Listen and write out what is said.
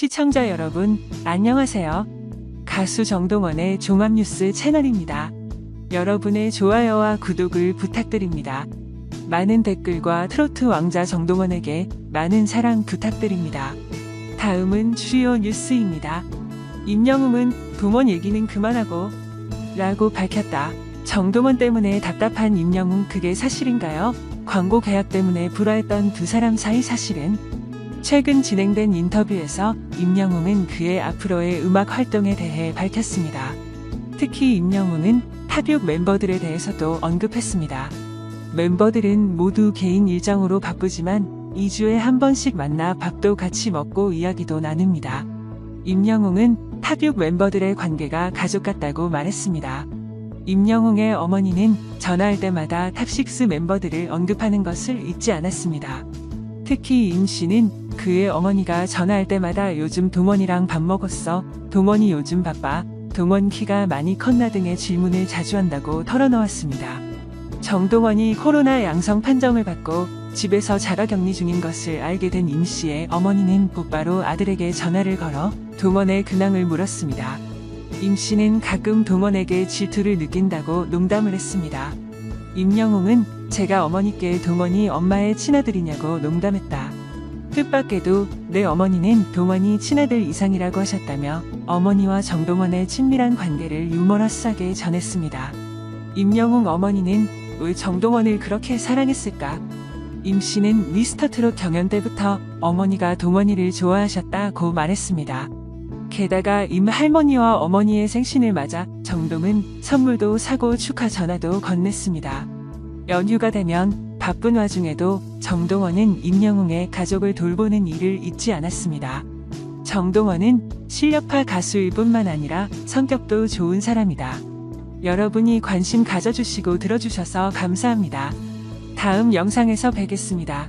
시청자 여러분, 안녕하세요. 가수 정동원의 종합뉴스 채널입니다. 여러분의 좋아요와 구독을 부탁드립니다. 많은 댓글과 트로트 왕자 정동원에게 많은 사랑 부탁드립니다. 다음은 주요 뉴스입니다. 임영웅은 동원 얘기는 그만하고 라고 밝혔다. 정동원 때문에 답답한 임영웅 그게 사실인가요? 광고 계약 때문에 불화했던 두 사람 사이 사실은 최근 진행된 인터뷰에서 임영웅은 그의 앞으로의 음악 활동에 대해 밝혔습니다. 특히 임영웅은 탑6 멤버들에 대해서도 언급했습니다. 멤버들은 모두 개인 일정으로 바쁘지만 2주에 한 번씩 만나 밥도 같이 먹고 이야기도 나눕니다. 임영웅은 탑6 멤버들의 관계가 가족 같다고 말했습니다. 임영웅의 어머니는 전화할 때마다 탑6 멤버들을 언급하는 것을 잊지 않았습니다. 특히 임 씨는 그의 어머니가 전화할 때마다 요즘 동원이랑 밥 먹었어. 동원이 요즘 바빠. 동원 키가 많이 컸나 등의 질문을 자주 한다고 털어놓았습니다. 정동원이 코로나 양성 판정을 받고 집에서 자가 격리 중인 것을 알게 된 임 씨의 어머니는 곧바로 아들에게 전화를 걸어 동원의 근황을 물었습니다. 임 씨는 가끔 동원에게 질투를 느낀다고 농담을 했습니다. 임영웅은 제가 어머니께 동원이 엄마의 친아들이냐고 농담했다. 뜻밖에도 내 어머니는 동원이 친아들 이상이라고 하셨다며 어머니와 정동원의 친밀한 관계를 유머러스하게 전했습니다. 임영웅 어머니는 왜 정동원을 그렇게 사랑했을까? 임 씨는 미스터트롯 경연 때부터 어머니가 동원이를 좋아하셨다고 말했습니다. 게다가 임 할머니와 어머니의 생신을 맞아 정동은 선물도 사고 축하 전화도 건넸습니다. 연휴가 되면 바쁜 와중에도 정동원은 임영웅의 가족을 돌보는 일을 잊지 않았습니다. 정동원은 실력파 가수일 뿐만 아니라 성격도 좋은 사람이다. 여러분이 관심 가져주시고 들어주셔서 감사합니다. 다음 영상에서 뵙겠습니다.